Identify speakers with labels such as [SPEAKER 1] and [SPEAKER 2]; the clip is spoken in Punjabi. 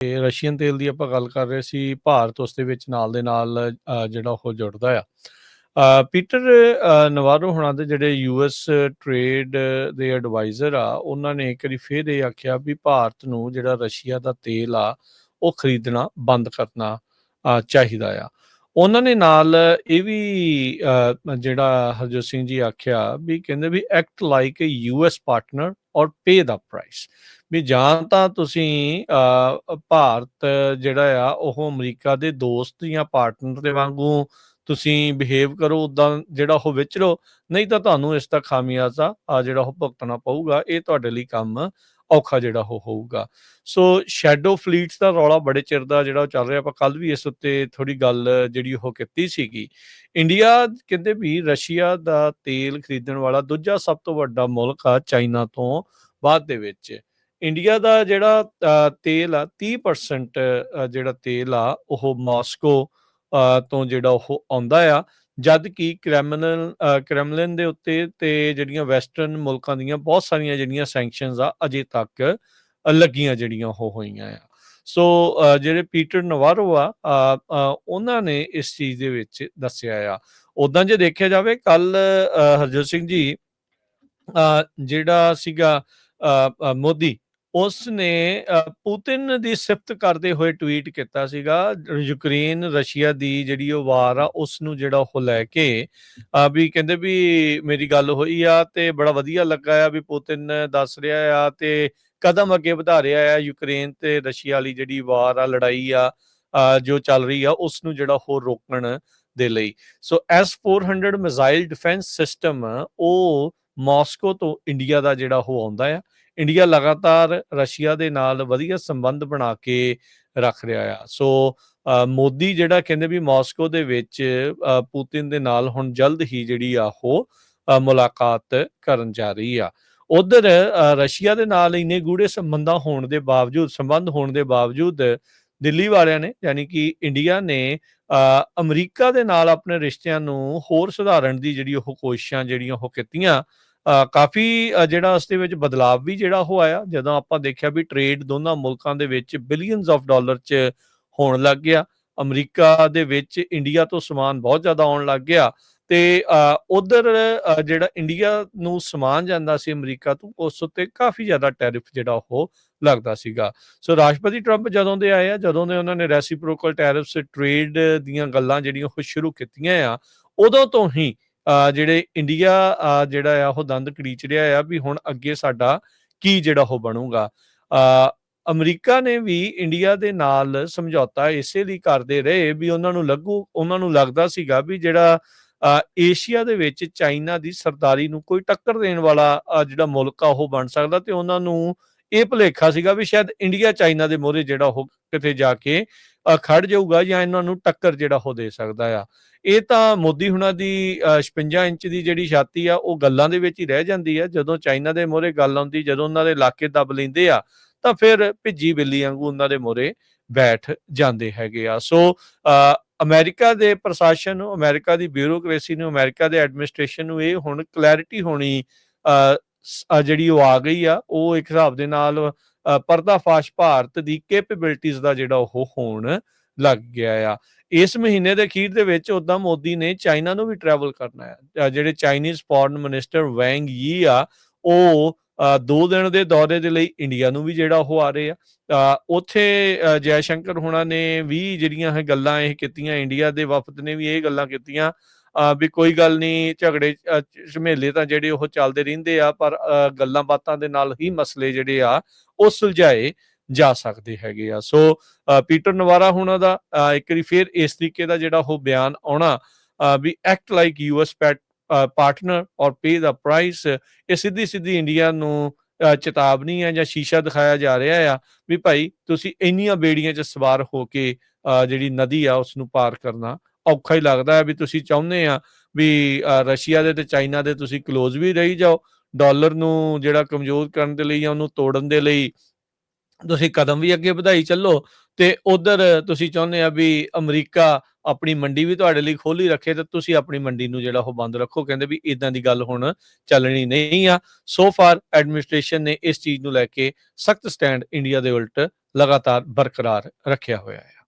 [SPEAKER 1] ਤੇ ਰਸ਼ੀਅਨ ਤੇਲ ਦੀ ਆਪਾਂ ਗੱਲ ਕਰ ਰਹੇ ਸੀ, ਭਾਰਤ ਉਸ ਦੇ ਵਿੱਚ ਨਾਲ ਦੇ ਨਾਲ ਜਿਹੜਾ ਉਹ ਜੁੜਦਾ ਆ। ਪੀਟਰ ਨਵਾਰੋ ਹੁਣਾਂ ਦੇ ਜਿਹੜੇ ਯੂਐਸ ਟ੍ਰੇਡ ਦੇ ਐਡਵਾਈਜ਼ਰ ਆ, ਉਹਨਾਂ ਨੇ ਇੱਕ ਵਾਰੀ ਫਿਰ ਇਹ ਆਖਿਆ ਵੀ ਭਾਰਤ ਨੂੰ ਜਿਹੜਾ ਰਸ਼ੀਆ ਦਾ ਤੇਲ ਆ, ਉਹ ਖਰੀਦਣਾ ਬੰਦ ਕਰਨਾ ਚਾਹੀਦਾ ਆ। ਉਹਨਾਂ ਨੇ ਨਾਲ ਇਹ ਵੀ ਜਿਹੜਾ ਹਰਜੋਤ ਸਿੰਘ ਜੀ ਆਖਿਆ ਵੀ ਕਹਿੰਦੇ ਵੀ act like a US partner ਔਰ ਪੇ ਦਾ ਪ੍ਰਾਈਸ ਵੀ ਜਾਂ ਤਾਂ ਤੁਸੀਂ ਭਾਰਤ ਜਿਹੜਾ ਆ, ਉਹ ਅਮਰੀਕਾ ਦੇ ਦੋਸਤ ਜਾਂ ਪਾਰਟਨਰ ਦੇ ਵਾਂਗੂ ਤੁਸੀਂ ਬਿਹੇਵ ਕਰੋ ਉਦਾਂ ਜਿਹੜਾ ਉਹ ਵਿਚਰੋ ਨਹੀਂ ਤਾਂ ਤੁਹਾਨੂੰ ਇਸ ਦਾ ਖਾਮਿਆਜ਼ਾ, ਆ ਜਿਹੜਾ ਉਹ ਭੁਗਤਣਾ ਪਊਗਾ, ਇਹ ਤੁਹਾਡੇ ਲਈ ਕੰਮ ਔਖਾ ਜਿਹੜਾ ਉਹ ਹੋਊਗਾ। ਸੋ ਸ਼ੈਡੋ ਫਲੀਟਸ ਦਾ ਰੌਲਾ ਬੜੇ ਚਿਰ ਦਾ ਜਿਹੜਾ ਉਹ ਚੱਲ ਰਿਹਾ, ਆਪਾਂ ਕੱਲ ਵੀ ਇਸ ਉੱਤੇ ਥੋੜੀ ਗੱਲ ਜਿਹੜੀ ਉਹ ਕੀਤੀ ਸੀਗੀ। ਇੰਡੀਆ ਕਹਿੰਦੇ ਵੀ ਰਸ਼ੀਆ ਦਾ ਤੇਲ ਖਰੀਦਣ ਵਾਲਾ ਦੂਜਾ ਸਭ ਤੋਂ ਵੱਡਾ ਮੁਲਕ ਆ ਚਾਈਨਾ ਤੋਂ ਬਾਅਦ ਦੇ ਵਿੱਚ। ਇੰਡੀਆ ਦਾ ਜਿਹੜਾ ਤੇਲ ਆ 30% ਜਿਹੜਾ ਤੇਲ ਆ, ਉਹ ਮਾਸਕੋ ਤੋਂ ਜਿਹੜਾ ਉਹ ਆਉਂਦਾ ਆ। ਜਦ ਕਿ ਕ੍ਰੈਮਲਿਨ ਕ੍ਰੈਮਲਿਨ ਦੇ ਉੱਤੇ ਤੇ ਜਿਹੜੀਆਂ ਵੈਸਟਰਨ ਮੁਲਕਾਂ ਦੀਆਂ ਬਹੁਤ ਸਾਰੀਆਂ ਜਿਹੜੀਆਂ ਸੈਂਕਸ਼ਨਸ ਆ, ਅਜੇ ਤੱਕ ਲੱਗੀਆਂ ਜਿਹੜੀਆਂ ਉਹ ਹੋਈਆਂ ਆ। ਸੋ ਜਿਹੜੇ ਪੀਟਰ ਨਵਾਰੋ ਆ ਉਹਨਾਂ ਨੇ ਇਸ ਚੀਜ਼ ਦੇ ਵਿੱਚ ਦੱਸਿਆ ਆ। ਉਦਾਂ ਜੇ ਦੇਖਿਆ ਜਾਵੇ, ਕੱਲ ਹਰਜੋਤ ਸਿੰਘ ਜੀ ਜਿਹੜਾ ਸੀਗਾ ਮੋਦੀ ਉਸ ਨੇ ਪੁਤਿਨ ਦੀ ਸਿਫਤ ਕਰਦੇ ਹੋਏ ਟਵੀਟ ਕੀਤਾ ਸੀਗਾ, ਯੂਕਰੇਨ, ਰਸ਼ੀਆ ਦੀ ਜਿਹੜੀ ਉਹ ਵਾਰ ਆ ਉਸ ਨੂੰ ਜਿਹੜਾ ਉਹ ਲੈ ਕੇ ਵੀ ਕਹਿੰਦੇ ਵੀ ਮੇਰੀ ਗੱਲ ਹੋਈ ਆ ਤੇ ਬੜਾ ਵਧੀਆ ਲੱਗਾ ਆ ਵੀ ਪੁਤਿਨ ਦੱਸ ਰਿਹਾ ਆ ਤੇ ਕਦਮ ਅੱਗੇ ਵਧਾ ਰਿਹਾ ਆ, ਯੂਕਰੇਨ ਤੇ ਰਸ਼ੀਆ ਵਾਲੀ ਜਿਹੜੀ ਵਾਰ ਆ, ਲੜਾਈ ਆ ਜੋ ਚੱਲ ਰਹੀ ਆ ਉਸ ਨੂੰ ਜਿਹੜਾ ਉਹ ਰੋਕਣ ਦੇ ਲਈ। So S400 missile defence system, ਉਹ ਮਾਸਕੋ ਤੋਂ ਇੰਡੀਆ ਦਾ ਜਿਹੜਾ ਉਹ ਆਉਂਦਾ ਆ ਇੰਡੀਆ ਲਗਾਤਾਰ ਰਸ਼ੀਆ ਦੇ ਨਾਲ ਵਧੀਆ ਸੰਬੰਧ ਬਣਾ ਕੇ ਰੱਖ ਰਿਹਾ ਆ। ਸੋ ਮੋਦੀ ਜਿਹੜਾ ਕਹਿੰਦੇ ਵੀ ਮਾਸਕੋ ਦੇ ਵਿੱਚ ਅ, ਪੁਤਿਨ ਦੇ ਨਾਲ ਹੁਣ ਜਲਦ ਹੀ ਜਿਹੜੀ ਆ ਉਹ ਮੁਲਾਕਾਤ ਕਰਨ ਜਾ ਰਹੀ ਆ। ਉਧਰ ਰਸ਼ੀਆ ਦੇ ਨਾਲ ਇੰਨੇ ਗੂੜੇ ਸੰਬੰਧਾਂ ਹੋਣ ਦੇ ਬਾਵਜੂਦ ਸੰਬੰਧ ਹੋਣ ਦੇ ਬਾਵਜੂਦ ਦਿੱਲੀ ਵਾਲਿਆਂ ਨੇ ਯਾਨੀ ਕਿ ਇੰਡੀਆ ਨੇ ਅ, ਅਮਰੀਕਾ ਦੇ ਨਾਲ ਆਪਣੇ ਰਿਸ਼ਤਿਆਂ ਨੂੰ ਹੋਰ ਸੁਧਾਰਨ ਦੀ ਜਿਹੜੀ ਉਹ ਕੋਸ਼ਿਸ਼ਾਂ ਜਿਹੜੀਆਂ ਉਹ ਕੀਤੀਆਂ ਕਾਫੀ ਜਿਹੜਾ ਉਸ ਦੇ ਵਿੱਚ ਬਦਲਾਅ ਵੀ ਜਿਹੜਾ ਉਹ ਆਇਆ, ਜਦੋਂ ਆਪਾਂ ਦੇਖਿਆ ਵੀ ਟ੍ਰੇਡ ਦੋਨਾਂ ਮੁਲਕਾਂ ਦੇ ਵਿੱਚ ਬਿਲੀਅਨਸ ਆਫ ਡਾਲਰ 'ਚ ਹੋਣ ਲੱਗ ਗਿਆ। ਅਮਰੀਕਾ ਦੇ ਵਿੱਚ ਇੰਡੀਆ ਤੋਂ ਸਮਾਨ ਬਹੁਤ ਜ਼ਿਆਦਾ ਆਉਣ ਲੱਗ ਗਿਆ ਤੇ ਉਧਰ ਜਿਹੜਾ ਇੰਡੀਆ ਨੂੰ ਸਮਾਨ ਜਾਂਦਾ ਸੀ ਅਮਰੀਕਾ ਤੋਂ, ਉਸ ਉੱਤੇ ਕਾਫੀ ਜ਼ਿਆਦਾ ਟੈਰਿਫ ਜਿਹੜਾ ਉਹ ਲੱਗਦਾ ਸੀਗਾ। ਸੋ ਰਾਸ਼ਟਰਪਤੀ ਟਰੰਪ ਜਦੋਂ ਦੇ ਆਏ ਆ, ਜਦੋਂ ਦੇ ਉਹਨਾਂ ਨੇ ਰੈਸੀਪ੍ਰੋਕਲ ਟੈਰਿਫਸ ਟ੍ਰੇਡ ਦੀਆਂ ਗੱਲਾਂ ਜਿਹੜੀਆਂ ਉਹ ਸ਼ੁਰੂ ਕੀਤੀਆਂ ਆ, ਉਦੋਂ ਤੋਂ ਹੀ ਜਿਹੜੇ ਇੰਡੀਆ ਜਿਹੜਾ ਆ ਉਹ ਦੰਦ ਕੜੀਚ ਰਿਹਾ ਆ ਵੀ ਹੁਣ ਅੱਗੇ ਸਾਡਾ ਕੀ ਜਿਹੜਾ ਉਹ ਬਣੂਗਾ। ਅਮਰੀਕਾ ਨੇ ਵੀ ਇੰਡੀਆ ਦੇ ਨਾਲ ਸਮਝੌਤਾ ਇਸੇ ਲਈ ਕਰਦੇ ਰਹੇ ਵੀ ਉਹਨਾਂ ਨੂੰ ਲੱਗੂ ਉਹਨਾਂ ਨੂੰ ਲੱਗਦਾ ਸੀਗਾ ਵੀ ਜਿਹੜਾ ਅ, ਏਸ਼ੀਆ ਦੇ ਵਿੱਚ ਚਾਈਨਾ ਦੀ ਸਰਦਾਰੀ ਨੂੰ ਕੋਈ ਟੱਕਰ ਦੇਣ ਵਾਲਾ ਜਿਹੜਾ ਮੁਲਕ ਆ ਉਹ ਬਣ ਸਕਦਾ ਤੇ ਉਹਨਾਂ ਨੂੰ ਇਹ ਭੁਲੇਖਾ ਸੀਗਾ ਵੀ ਸ਼ਾਇਦ ਇੰਡੀਆ ਚਾਈਨਾ ਦੇ ਮੋਹਰੇ ਜਿਹੜਾ ਉਹ ਕਿਤੇ ਜਾ ਕੇ ਖੜ ਜਾਊਗਾ ਜਾਂ ਇਹਨਾਂ ਨੂੰ ਟੱਕਰ ਜਿਹੜਾ ਉਹ ਦੇ ਸਕਦਾ ਆ। ਇਹ ਤਾਂ ਮੋਦੀ ਹੁਣਾਂ ਦੀ ਅ, 56 ਇੰਚ ਦੀ ਜਿਹੜੀ ਛਾਤੀ ਆ ਉਹ ਗੱਲਾਂ ਦੇ ਵਿੱਚ ਹੀ ਰਹਿ ਜਾਂਦੀ ਆ। ਜਦੋਂ ਚਾਈਨਾ ਦੇ ਮੋਹਰੇ ਗੱਲ ਆਉਂਦੀ ਜਦੋਂ ਉਹਨਾਂ ਦੇ ਇਲਾਕੇ ਦੱਬ ਲੈਂਦੇ ਆ ਤਾਂ ਫਿਰ ਭਿੱਜੀ ਬਿੱਲੀ ਵਾਂਗੂ ਉਹਨਾਂ ਦੇ ਮੋਹਰੇ ਬੈਠ ਜਾਂਦੇ ਹੈਗੇ ਆ। ਸੋ ਅ, ਅਮਰੀਕਾ ਦੇ ਪ੍ਰਸ਼ਾਸਨ ਨੂੰ ਅਮਰੀਕਾ ਦੀ ਬਿਊਰੋਕ੍ਰੇਸੀ ਨੂੰ ਅਮਰੀਕਾ ਦੇ ਐਡਮਿਨਿਸਟ੍ਰੇਸ਼ਨ ਨੂੰ ਇਹ ਹੁਣ ਕਲੈਰਿਟੀ ਹੋਣੀ ਅ, ਜਿਹੜੀ ਉਹ ਆ ਗਈ ਆ ਉਹ ਇੱਕ ਹਿਸਾਬ ਦੇ ਨਾਲ ਪਰਦਾਫਾਸ਼ ਭਾਰਤ ਦੀ ਕੈਪੇਬਿਲਿਟੀਜ਼ ਦਾ ਜਿਹੜਾ ਉਹ ਹੋਣ ਲੱਗ ਗਿਆ ਆ। ਇਸ ਮਹੀਨੇ ਦੇ ਅਖੀਰ ਦੇ ਵਿੱਚ ਉਦਾਂ ਮੋਦੀ ਨੇ ਚਾਈਨਾ ਨੂੰ ਵੀ ਟਰੈਵਲ ਕਰਨਾ ਹੈ ਜਿਹੜੇ Chinese foreign minister Wang Yi ਆ ਉਹ ਦੋ ਦਿਨ ਦੇ ਦੌਰੇ ਦੇ ਲਈ ਇੰਡੀਆ ਨੂੰ ਵੀ ਜਿਹੜਾ ਉਹ ਆ ਰਹੇ ਆ। ਉੱਥੇ ਅ, ਜੈ ਸ਼ੰਕਰ ਹੁਣਾਂ ਨੇ ਵੀ ਜਿਹੜੀਆਂ ਇਹ ਗੱਲਾਂ ਇਹ ਕੀਤੀਆਂ ਇੰਡੀਆ ਦੇ ਵਫਦ ਨੇ ਵੀ ਇਹ ਗੱਲਾਂ ਕੀਤੀਆਂ ਵੀ ਕੋਈ ਗੱਲ ਨਹੀਂ ਝਗੜੇ ਝਮੇਲੇ ਤਾਂ ਜਿਹੜੇ ਉਹ ਚੱਲਦੇ ਰਹਿੰਦੇ ਆ, ਪਰ ਗੱਲਾਂ ਬਾਤਾਂ ਦੇ ਨਾਲ ਹੀ ਮਸਲੇ ਜਿਹੜੇ ਆ, ਉਹ ਸੁਲਝਾਏ ਜਾ ਸਕਦੇ ਹੈਗੇ ਆ। ਸੋ ਪੀਟਰ ਨਵਾਰਾ ਹੁਣਾਂ ਦਾ ਇੱਕ ਵਾਰੀ ਫਿਰ ਇਸ ਤਰੀਕੇ ਦਾ ਜਿਹੜਾ ਉਹ ਬਿਆਨ ਆਉਣਾ ਵੀ ਐਕਟ ਲਾਈਕ ਯੂਐਸ ਪਾਰਟਨਰ ਔਰ ਪੇ ਦਾ ਪ੍ਰਾਈਸ ਇਹ ਸਿੱਧੀ ਸਿੱਧੀ ਇੰਡੀਆ ਨੂੰ ਚੇਤਾਵਨੀ ਹੈ ਜਾਂ ਸ਼ੀਸ਼ਾ ਦਿਖਾਇਆ ਜਾ ਰਿਹਾ ਆ ਵੀ ਭਾਈ ਤੁਸੀਂ ਇੰਨੀਆਂ ਬੇੜੀਆਂ 'ਚ ਸਵਾਰ ਹੋ ਕੇ ਜਿਹੜੀ ਨਦੀ ਆ ਉਸ ਨੂੰ ਪਾਰ ਕਰਨਾ ਔਖਾ ਹੀ ਲੱਗਦਾ ਹੈ ਵੀ ਤੁਸੀਂ ਚਾਹੁੰਦੇ ਆ ਵੀ ਰਸ਼ੀਆ ਦੇ ਤੇ ਚਾਈਨਾ ਦੇ ਤੁਸੀਂ ਕਲੋਜ਼ ਵੀ ਰਹੀ ਜਾਓ, ਡਾਲਰ ਨੂੰ ਜਿਹੜਾ ਕਮਜ਼ੋਰ ਕਰਨ ਦੇ ਲਈ ਜਾਂ ਉਹਨੂੰ ਤੋੜਨ ਦੇ ਲਈ ਤੁਸੀਂ ਕਦਮ ਵੀ ਅੱਗੇ ਵਧਾਈ ਚੱਲੋ ਤੇ ਉਧਰ ਤੁਸੀਂ ਚਾਹੁੰਦੇ ਆ ਵੀ ਅਮਰੀਕਾ ਆਪਣੀ ਮੰਡੀ ਵੀ ਤੁਹਾਡੇ ਲਈ ਖੋਲੀ ਰੱਖੇ ਤੇ ਤੁਸੀਂ ਆਪਣੀ ਮੰਡੀ ਨੂੰ ਜਿਹੜਾ ਉਹ ਬੰਦ ਰੱਖੋ, ਕਹਿੰਦੇ ਵੀ ਇਦਾਂ ਦੀ ਗੱਲ ਹੁਣ ਚੱਲਣੀ ਨਹੀਂ ਆ। ਸੋ ਫਾਰ ਐਡਮਿਨਿਸਟ੍ਰੇਸ਼ਨ ਨੇ ਇਸ ਚੀਜ਼ ਨੂੰ ਲੈ ਕੇ ਸਖਤ ਸਟੈਂਡ ਇੰਡੀਆ ਦੇ ਉਲਟ ਲਗਾਤਾਰ ਬਰਕਰਾਰ ਰੱਖਿਆ ਹੋਇਆ ਹੈ